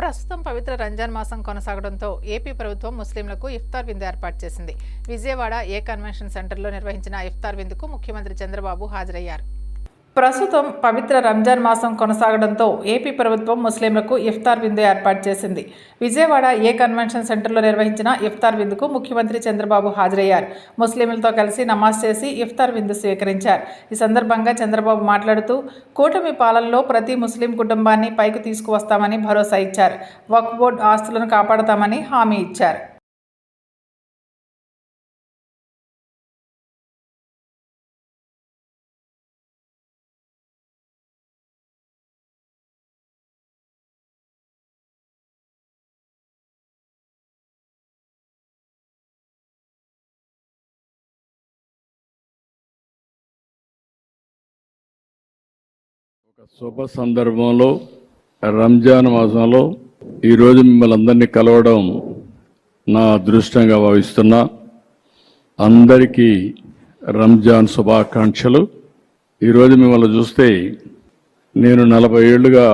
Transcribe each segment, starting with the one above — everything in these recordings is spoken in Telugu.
ప్రస్తుతం పవిత్ర రంజాన్ మాసం కొనసాగడంతో ఏపీ ప్రభుత్వం ముస్లింలకు ఇఫ్తార్ విందు ఏర్పాటు చేసింది. విజయవాడ ఏ కన్వెన్షన్ సెంటర్లో నిర్వహించిన ఇఫ్తార్ విందుకు ముఖ్యమంత్రి చంద్రబాబు హాజరయ్యారు. ప్రస్తుతం పవిత్ర రంజాన్ మాసం కొనసాగడంతో ఏపీ ప్రభుత్వం ముస్లింలకు ఇఫ్తార్ విందు ఏర్పాటు చేసింది. విజయవాడ ఏ కన్వెన్షన్ సెంటర్లో నిర్వహించిన ఇఫ్తార్ విందుకు ముఖ్యమంత్రి చంద్రబాబు హాజరయ్యారు. ముస్లింలతో కలిసి నమాజ్ చేసి ఇఫ్తార్ విందు స్వీకరించారు. ఈ సందర్భంగా చంద్రబాబు మాట్లాడుతూ కూటమి పాలనలో ప్రతి ముస్లిం కుటుంబాన్ని పైకి తీసుకువస్తామని భరోసా ఇచ్చారు. వక్ బోర్డు ఆస్తులను కాపాడతామని హామీ ఇచ్చారు. ఒక శుభ సందర్భంలో రంజాన్ మాసంలో ఈరోజు మిమ్మల్ని అందరినీ కలవడం నా అదృష్టంగా భావిస్తున్నా. అందరికీ రంజాన్ శుభాకాంక్షలు. ఈరోజు మిమ్మల్ని చూస్తే నేను నలభై ఏళ్ళుగా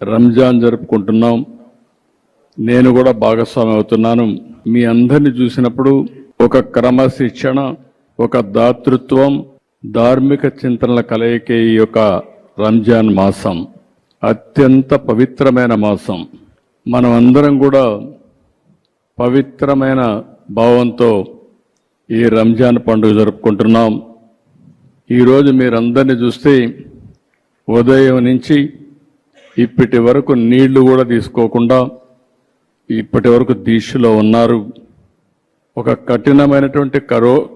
రంజాన్ జరుపుకుంటున్నాం. నేను కూడా భాగస్వామి అవుతున్నాను. మీ అందరిని చూసినప్పుడు ఒక క్రమశిక్షణ ఒక దాతృత్వం ధార్మిక చింతనల కలయికే ఈ యొక్క రంజాన్ మాసం అత్యంత పవిత్రమైన మాసం. మనం అందరం కూడా పవిత్రమైన భావంతో ఈ రంజాన్ పండుగ జరుపుకుంటున్నాం. ఈరోజు మీరందరినీ చూస్తే ఉదయం నుంచి ఇప్పటి వరకు నీళ్ళు కూడా తీసుకోకుండా ఇప్పటి వరకు దీక్షలో ఉన్నారు. ఒక కఠినమైనటువంటి కరో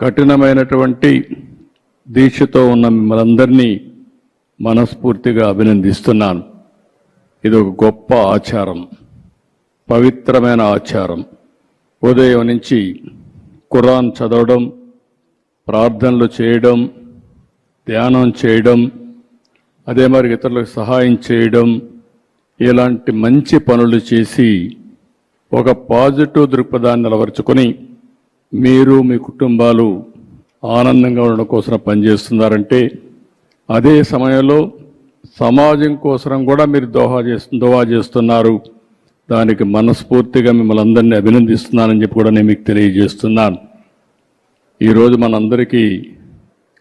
కఠినమైనటువంటి దీక్షతో ఉన్న మిమ్మల్ని అందరినీ మనస్ఫూర్తిగా అభినందిస్తున్నాను. ఇది ఒక గొప్ప ఆచారం పవిత్రమైన ఆచారం. ఉదయం నుంచి ఖురాన్ చదవడం ప్రార్థనలు చేయడం ధ్యానం చేయడం అదే మరి ఇతరులకు సహాయం చేయడం ఇలాంటి మంచి పనులు చేసి ఒక పాజిటివ్ దృక్పథాన్ని నిలవరుచుకొని మీరు మీ కుటుంబాలు ఆనందంగా ఉండడం కోసం పనిచేస్తున్నారంటే అదే సమయంలో సమాజం కోసం కూడా మీరు దోహా చేస్తు దోహా చేస్తున్నారు. దానికి మనస్ఫూర్తిగా మిమ్మల్ని అందరినీ అభినందిస్తున్నానని చెప్పి కూడా నేను మీకు తెలియజేస్తున్నాను. ఈరోజు మనందరికీ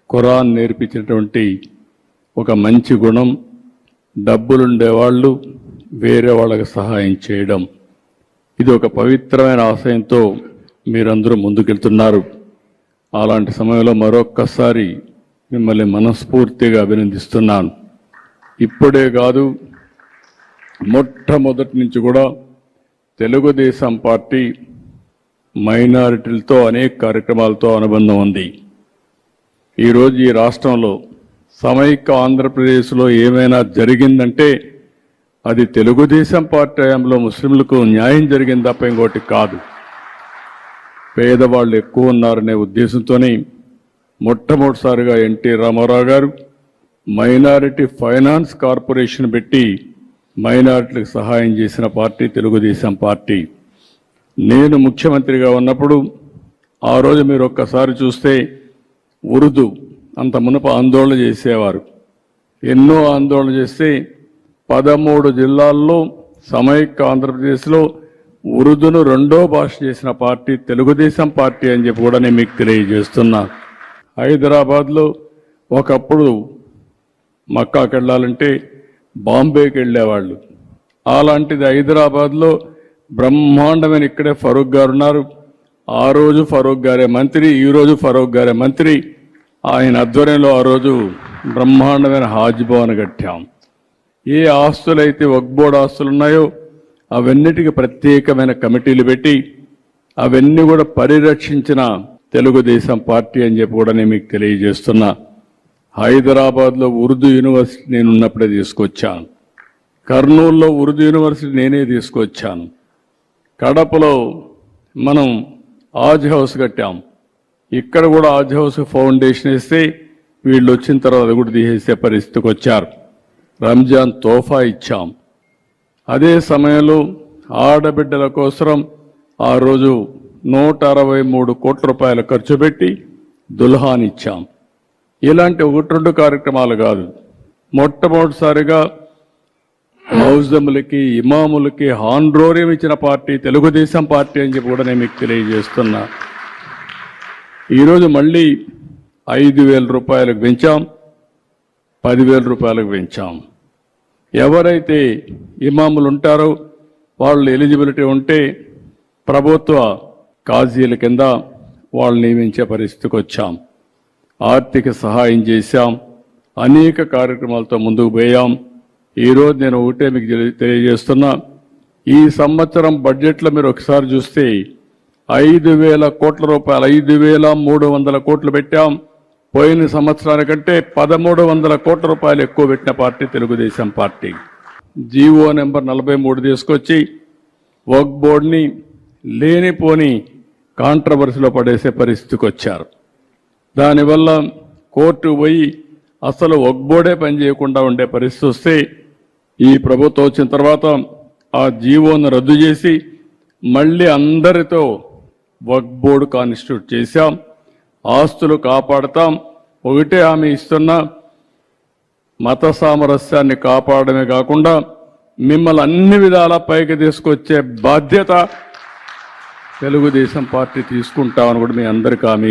ఖురాన్ నేర్పించినటువంటి ఒక మంచి గుణం డబ్బులుండేవాళ్ళు వేరే వాళ్ళకి సహాయం చేయడం. ఇది ఒక పవిత్రమైన ఆశయంతో మీరందరూ ముందుకెళ్తున్నారు. అలాంటి సమయంలో మరొక్కసారి మిమ్మల్ని మనస్ఫూర్తిగా అభినందిస్తున్నాను. ఇప్పుడే కాదు మొట్టమొదటి నుంచి కూడా తెలుగుదేశం పార్టీ మైనారిటీలతో అనేక కార్యక్రమాలతో అనుబంధం ఉంది. ఈరోజు ఈ రాష్ట్రంలో సమైక్య ఆంధ్రప్రదేశ్లో ఏమైనా జరిగిందంటే అది తెలుగుదేశం పార్టీ హయాంలో ముస్లింలకు న్యాయం జరిగింది తప్ప ఇంకోటి కాదు. పేదవాళ్ళు ఎక్కువ ఉన్నారనే ఉద్దేశంతోనే మొట్టమొదటిసారిగా ఎన్టీ రామారావు గారు మైనారిటీ ఫైనాన్స్ కార్పొరేషన్ పెట్టి మైనారిటీలకు సహాయం చేసిన పార్టీ తెలుగుదేశం పార్టీ. నేను ముఖ్యమంత్రిగా ఉన్నప్పుడు ఆ రోజు మీరు ఒక్కసారి చూస్తే ఉరుదు అంత మునుపు ఆందోళన చేసేవారు. ఎన్నో ఆందోళన చేస్తే పదమూడు జిల్లాల్లో సమైక్య ఆంధ్రప్రదేశ్లో ఉరుదును రెండో భాష చేసిన పార్టీ తెలుగుదేశం పార్టీ అని చెప్పి కూడా నేను మీకు తెలియజేస్తున్నా. హైదరాబాద్లో ఒకప్పుడు మక్కాకి వెళ్ళాలంటే బాంబేకి వెళ్ళేవాళ్ళు. అలాంటిది హైదరాబాద్లో బ్రహ్మాండమైన ఇక్కడే ఫరూక్ గారు ఉన్నారు. ఆ రోజు ఫరూక్ గారే మంత్రి ఈ రోజు ఫరూక్ గారే మంత్రి. ఆయన ఆధ్వర్యంలో ఆ రోజు బ్రహ్మాండమైన హాజ్ భవన్ కట్టాం. ఏ ఆస్తులైతే వక్బోర్డ్ ఆస్తులు ఉన్నాయో అవన్నిటికీ ప్రత్యేకమైన కమిటీలు పెట్టి అవన్నీ కూడా పరిరక్షించిన తెలుగుదేశం పార్టీ అని చెప్పి కూడా నేను మీకు తెలియజేస్తున్నా. హైదరాబాద్లో ఉర్దూ యూనివర్సిటీ నేను ఉన్నప్పుడే తీసుకొచ్చాను. కర్నూలులో ఉర్దూ యూనివర్సిటీ నేనే తీసుకొచ్చాను. కడపలో మనం ఆజ్ హౌస్ కట్టాం. ఇక్కడ కూడా ఆజ్ హౌస్ ఫౌండేషన్ ఇస్తే వీళ్ళు వచ్చిన తర్వాత అది కూడా తీసేసే పరిస్థితికి వచ్చారు. రంజాన్ తోఫా ఇచ్చాం. అదే సమయంలో ఆడబిడ్డల కోసం ఆ రోజు నూట అరవై మూడు కోట్ల రూపాయలు ఖర్చు పెట్టి దుల్హాన్ ఇచ్చాం. ఇలాంటి ఒకటి రెండు కార్యక్రమాలు కాదు. మొట్టమొదటిసారిగా మౌజములకి ఇమాములకి హాండ్రోర్యం ఇచ్చిన పార్టీ తెలుగుదేశం పార్టీ అని చెప్పి కూడా నేను మీకు తెలియజేస్తున్నా. ఈరోజు మళ్ళీ ఐదు వేల రూపాయలకు పెంచాం పదివేల రూపాయలకు పెంచాం. ఎవరైతే ఇమాములు ఉంటారో వాళ్ళు ఎలిజిబిలిటీ ఉంటే ప్రభుత్వ కాజీల కింద వాళ్ళు నియమించే పరిస్థితికి వచ్చాం. ఆర్థిక సహాయం చేశాం. అనేక కార్యక్రమాలతో ముందుకు పోయాం. ఈరోజు నేను ఒకటే మీకు తెలియజేస్తున్నా ఈ సంవత్సరం బడ్జెట్లో మీరు ఒకసారి చూస్తే ఐదు వేల కోట్ల రూపాయలు ఐదు వేల మూడు వందల కోట్లు పెట్టాం. పోయిన సంవత్సరానికంటే పదమూడు వందల కోట్ల రూపాయలు ఎక్కువ పెట్టిన party Telugu Desam party. GO number నలభై మూడు తీసుకొచ్చి వర్క్ బోర్డ్ని లేనిపోని కాంట్రవర్సీలో పడేసే పరిస్థితికి వచ్చారు దానివల్ల కోర్టు పోయి అసలు ఒగ్బోడే పని చేయకుండా ఉండే పరిస్థితి వస్తే ఈ ప్రభుత్వం వచ్చిన తర్వాత ఆ జీవోను రద్దు చేసి మళ్ళీ అందరితో వక్ బోర్డు కాన్స్టిట్యూట్ చేశాం. ఆస్తులు కాపాడతాం. ఒకటే ఆమె ఇస్తున్న మత సామరస్యాన్ని కాపాడమే కాకుండా మిమ్మల్ని అన్ని విధాల పైకి తీసుకొచ్చే బాధ్యత తెలుగుదేశం పార్టీ తీసుకుంటామని కూడా మీ అందరికీ హామీ